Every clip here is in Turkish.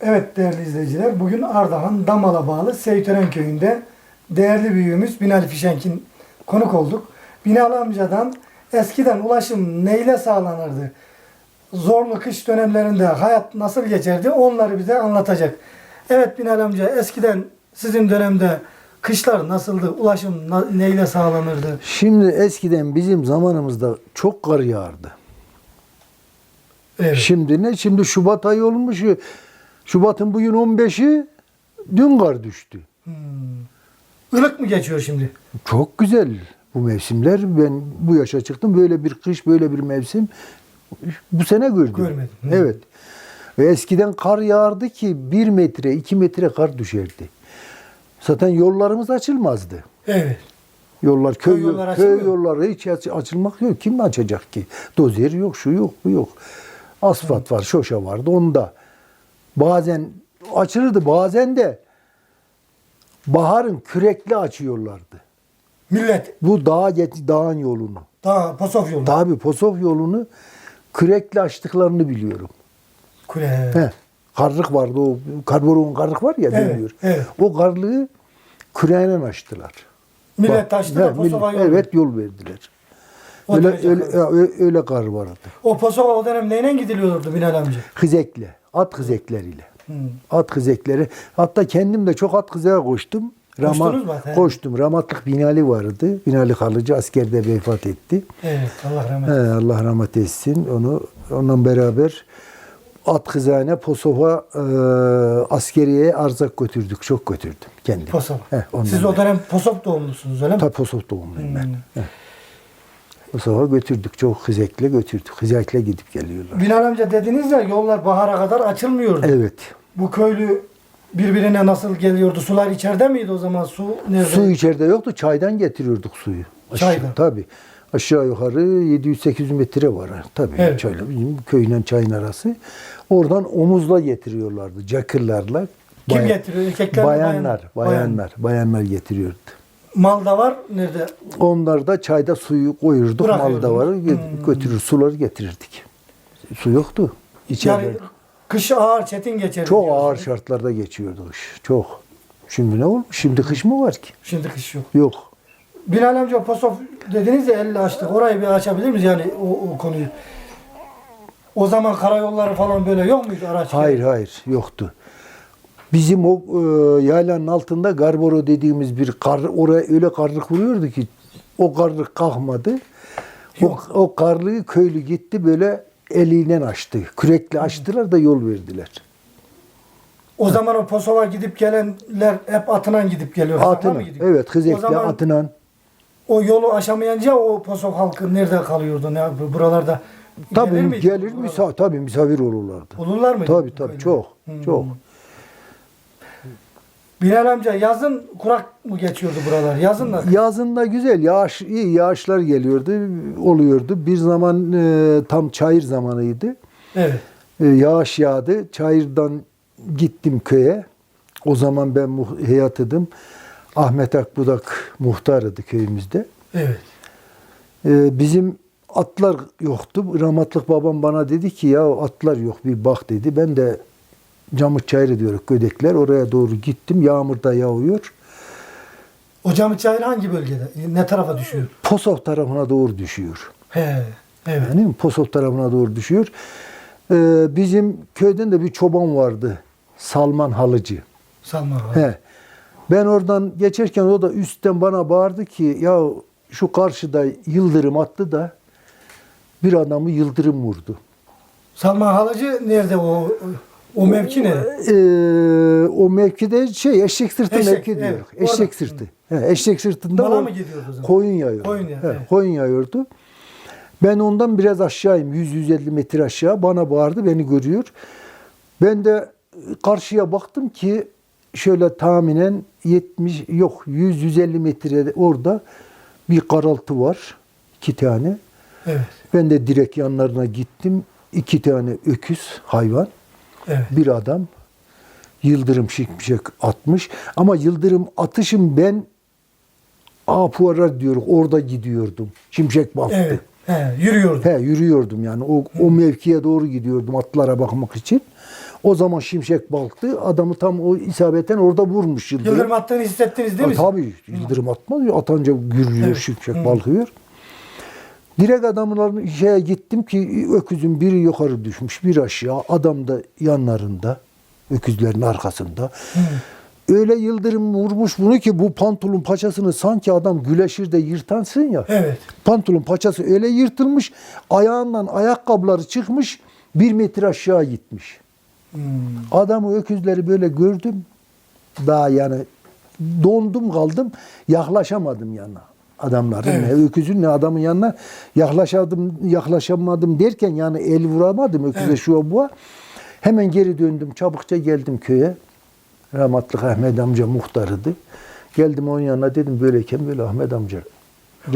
Evet değerli izleyiciler, bugün Ardahan Damal'a bağlı Seytören köyünde değerli büyüğümüz Binali Fişenk'in konuk olduk. Binali amcadan eskiden ulaşım neyle sağlanırdı? Zorlu kış dönemlerinde hayat nasıl geçerdi? Onları bize anlatacak. Evet Binali amca eskiden sizin dönemde kışlar nasıldı? Ulaşım na- neyle sağlanırdı? Şimdi eskiden bizim zamanımızda çok kar yağardı. Evet. Şimdi ne? Şimdi Şubat ayı olmuş. Şubat'ın bugün 15'i dün kar düştü. Hmm. Ilık mı geçiyor şimdi? Çok güzel bu mevsimler. Ben bu yaşa çıktım. Böyle bir kış, böyle bir mevsim bu sene gördüm. Görmedim. Hı. Evet. Ve eskiden kar yağardı ki bir metre, iki metre kar düşerdi. Zaten yollarımız açılmazdı. Evet. Yollar köy, Köy yolları köy yolları hiç aç- açılmak yok. Kim açacak ki? Dozer yok, şu yok, bu yok. Asfalt var, şoşa vardı onda. Bazen açılırdı, bazen de baharın kürekle açıyorlardı. Millet Bu dağa dağın yolunu. daha Pasof yolu. Tabi Posof yolunu kürekle açtıklarını biliyorum. Kule. He. Karlık vardı o karboron karlık var ya Evet, dönüyor. evet. O karlığı küreğine açtılar. Millet Bak, taştı da Posof'a millet- yol. Evet yol verdiler. Öyle, öyle, öyle, öyle kar vardı. O Posof'a o dönem neyle gidiliyordu Binal amca? Hızekle, at hızekleriyle. Hmm. At hızekleri. Hatta kendim de çok at hızeğe koştum. He? koştum. Ramatlık Binali vardı. Binali Kalıcı askerde vefat etti. Evet Allah rahmet He, eylesin. Allah rahmet etsin. Onu onunla beraber at hızane Posof'a e, askeriye arzak götürdük. Çok götürdüm kendim. He, ondan Siz o dönem Posof doğumlusunuz öyle mi? Ta Posof doğumluyum ben. Hmm. He. Posof'a götürdük. Çok hızekle götürdük. Hızekle gidip geliyorlar. Binal amca dediniz ya yollar bahara kadar açılmıyordu. Evet. Bu köylü birbirine nasıl geliyordu? Sular içeride miydi o zaman? Su nerede? Su içeride yoktu. Çaydan getiriyorduk suyu. Aşağı, Çaydan. Tabii. Aşağı yukarı 700-800 metre var. Tabii. Evet. Şöyle bizim köyün çayın arası. Oradan omuzla getiriyorlardı. Cakırlarla. Kim Bayan- getiriyor? Erkekler mi, Bayanlar. bayan- Bayanlar. Bayanlar getiriyordu. Mal da var. Nerede? Onlar da çayda suyu koyurduk. Mal da Bırakıyordunuz. var. get- Götürür suları getirirdik. Su yoktu. İçeride. Yani kış ağır çetin geçerdi. çok diyorsunuz. ağır şartlarda geçiyordu kış. Çok. Şimdi ne olmuş? Şimdi kış mı var ki? Şimdi kış yok. Yok. Binal amca Posof dediniz ya elle açtık. Orayı bir açabilir miyiz yani o, o konuyu? O zaman karayolları falan böyle yok muydu araç? Hayır hayır yoktu. Bizim o e, yaylanın altında Garboro dediğimiz bir kar, oraya öyle karlık vuruyordu ki o karlık kalkmadı. O, Yok. o karlığı köylü gitti böyle eliyle açtı. Kürekle açtılar da yol verdiler. O zaman o Posof'a gidip gelenler hep atına gidip geliyor. sakla Atına, mı gidiyor? evet Hızek'le zaman atınan. o yolu aşamayınca o Posof halkı nerede kalıyordu? Ne buralarda Tabii gelir, buralara? misafir, tabii misafir olurlardı. Olurlar mıydı? Tabii tabii Böyle? çok Hmm. çok. Bilal amca yazın kurak mı geçiyordu buralar? Yazın da Yazın da güzel yağış iyi yağışlar geliyordu oluyordu. Bir zaman e, tam çayır zamanıydı. evet. E, yağış yağdı. Çayır'dan gittim köye. O zaman ben mu- heyatıdım. Ahmet Akbudak muhtarıydı köyümüzde. Evet. E, bizim atlar yoktu. Rahmatlık babam bana dedi ki ya atlar yok bir bak dedi. Ben de Camut Çayırı diyoruz Gödekler. Oraya doğru gittim. Yağmur da yağıyor. O cami çayır hangi bölgede? Ne tarafa düşüyor? Posov tarafına doğru düşüyor. He. Evet. Yani Posov tarafına doğru düşüyor. E, bizim köyden de bir çoban vardı. Salman Halıcı. Salman abi. He. Ben oradan geçerken o da üstten bana bağırdı ki ya şu karşıda yıldırım attı da bir adamı yıldırım vurdu. Salman Halacı nerede o? O mevki ne? Ee, o mevkide şey eşek sırtı Eşek, mevki evet. diyor. Orada. Eşek sırtı. He, eşek sırtında Mala o- mı gidiyordu o zaman? Koyun yayıyordu. Koyun ya- He, evet. koyun yayıyordu. Ben ondan biraz aşağıyım. 100-150 metre aşağı. Bana bağırdı. Beni görüyor. Ben de karşıya baktım ki şöyle tahminen 70 yok 100-150 metrede orada bir karaltı var. iki tane. Evet. Ben de direkt yanlarına gittim. iki tane öküz hayvan. Evet. Bir adam yıldırım şimşek atmış. Ama yıldırım atışım ben Apuara diyor orada gidiyordum. Şimşek baktı. Evet. He, yürüyordu. He yürüyordum yani o, o mevkiye doğru gidiyordum atlara bakmak için. O zaman şimşek balktı. Adamı tam o isabeten orada vurmuş Yıldırım. Yıldırım attığını hissettiniz değil mi? Tabii Yıldırım atmaz. Atanca gürlüyor Evet. şimşek Hı. balkıyor. Direkt adamların şeye gittim ki öküzün biri yukarı düşmüş, bir aşağı. Adam da yanlarında, öküzlerin arkasında. Öyle yıldırım vurmuş bunu ki bu pantolon paçasını sanki adam güleşir de yırtansın ya. Evet. Pantolon paçası öyle yırtılmış, ayağından ayakkabıları çıkmış, bir metre aşağı gitmiş. Hmm. Adamı öküzleri böyle gördüm. Daha yani dondum kaldım. Yaklaşamadım yanına. Adamların Evet. ne öküzün ne adamın yanına yaklaşamadım yaklaşamadım derken yani el vuramadım öküze Evet. şu bu. Hemen geri döndüm. Çabukça geldim köye. Rahmetli Ahmet amca muhtarıydı. Geldim onun yanına dedim böyleyken böyle Ahmet amca.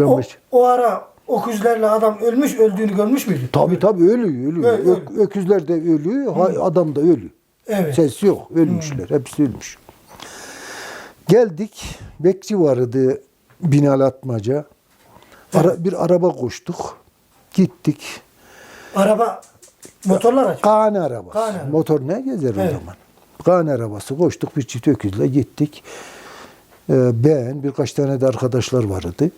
O, o ara okuzlarla adam ölmüş öldüğünü görmüş müydü? Tabii tabii ölüyor, ölüyor. Öyle, Ö- öküzler de ölüyor, ha- adam da ölüyor. Evet. Ses yok, ölmüşler. Hepsi ölmüş. Geldik, bekçi vardı Binal Atmaca. Ara, bir araba koştuk. Gittik. Araba motorlar aç. Kane arabası. Kane arabası. Motor ne gezer Evet. o zaman? Kane arabası koştuk bir çift öküzle gittik. Ee, ben birkaç tane de arkadaşlar vardı.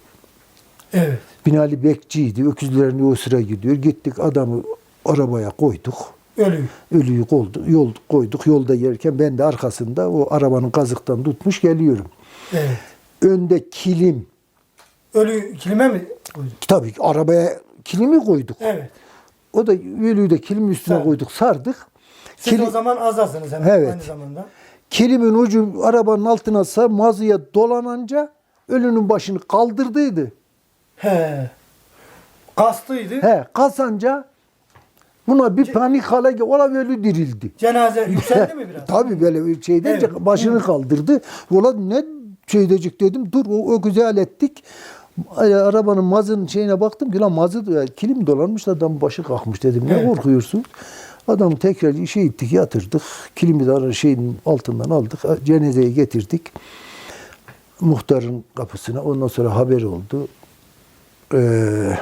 Evet. Binali bekçiydi. Öküzlerini o sıra gidiyor. Gittik adamı arabaya koyduk. Ölüyor. Ölüyü koldu, yol koyduk. Yolda gelirken ben de arkasında o arabanın kazıktan tutmuş geliyorum. Evet. Önde kilim. Ölü kilime mi koydu? Tabii ki arabaya kilimi koyduk. Evet. O da ölüyü de kilimin üstüne Sardık. koyduk. Sardık. Siz Kili- o zaman azasınız hemen Evet. aynı zamanda. Kilimin ucu arabanın altına sar, mazıya dolanınca ölünün başını kaldırdıydı. He. Kastıydı. He, kasanca buna bir panik hale gel- ola ölü dirildi. Cenaze yükseldi mi biraz? Tabii böyle bir şey deyince Evet. başını kaldırdı. Ola ne şey diyecek dedim. Dur o, o güzel ettik. Ay, Arabanın mazının şeyine baktım ki lan mazı da- kilim dolanmış adam başı kalkmış dedim. Ne Evet. korkuyorsun? Adamı tekrar işe gittik yatırdık. Kilimi de şeyin altından aldık. Cenazeye getirdik. Muhtarın kapısına. Ondan sonra haber oldu. Ee,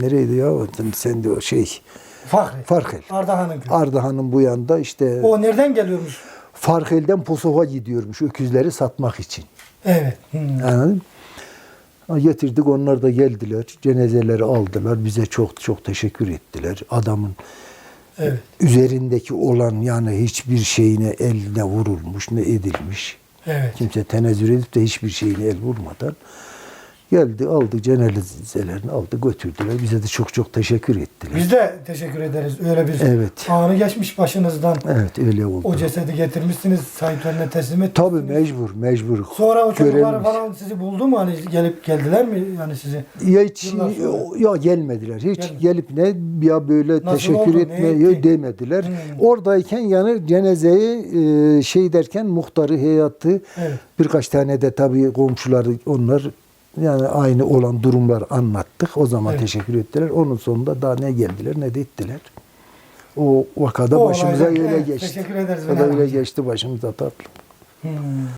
nereydi ya? Sen de o şey. Fahri. Farkel. Ardahan'ın köyü. Ardahan'ın bu yanda işte O nereden geliyormuş? Farkel'den Posof'a gidiyormuş öküzleri satmak için. Evet. Hmm. Anladın Getirdik onlar da geldiler. Cenazeleri aldılar. Bize çok çok teşekkür ettiler. Adamın Evet. üzerindeki olan yani hiçbir şeyine eline vurulmuş ne edilmiş. Evet. Kimse tenezzül edip de hiçbir şeyine el vurmadan geldi aldı cenazelerini aldı götürdüler. Bize de çok çok teşekkür ettiler. Biz de teşekkür ederiz. Öyle bir Evet. anı geçmiş başınızdan. Evet öyle oldu. O cesedi getirmişsiniz, sahiplerine teslim ettiniz. Tabii mecbur mecbur. Sonra o çocuklar falan sizi buldu mu? Hani gelip geldiler mi yani sizi? Ya hiç ya gelmediler. Hiç Gelmedi. gelip ne ya böyle Nasıl teşekkür oldu, ne etme etti? ya demediler. Hmm. Oradayken yani cenazeyi e, şey derken muhtarı heyatı Evet. birkaç tane de tabii komşuları onlar yani aynı olan durumlar anlattık. O zaman Evet. teşekkür ettiler. Onun sonunda daha ne geldiler ne de ettiler. O vakada O başımıza olayda- öyle evet, geçti. teşekkür ederiz O da öyle geçti başımıza tatlı. Hmm.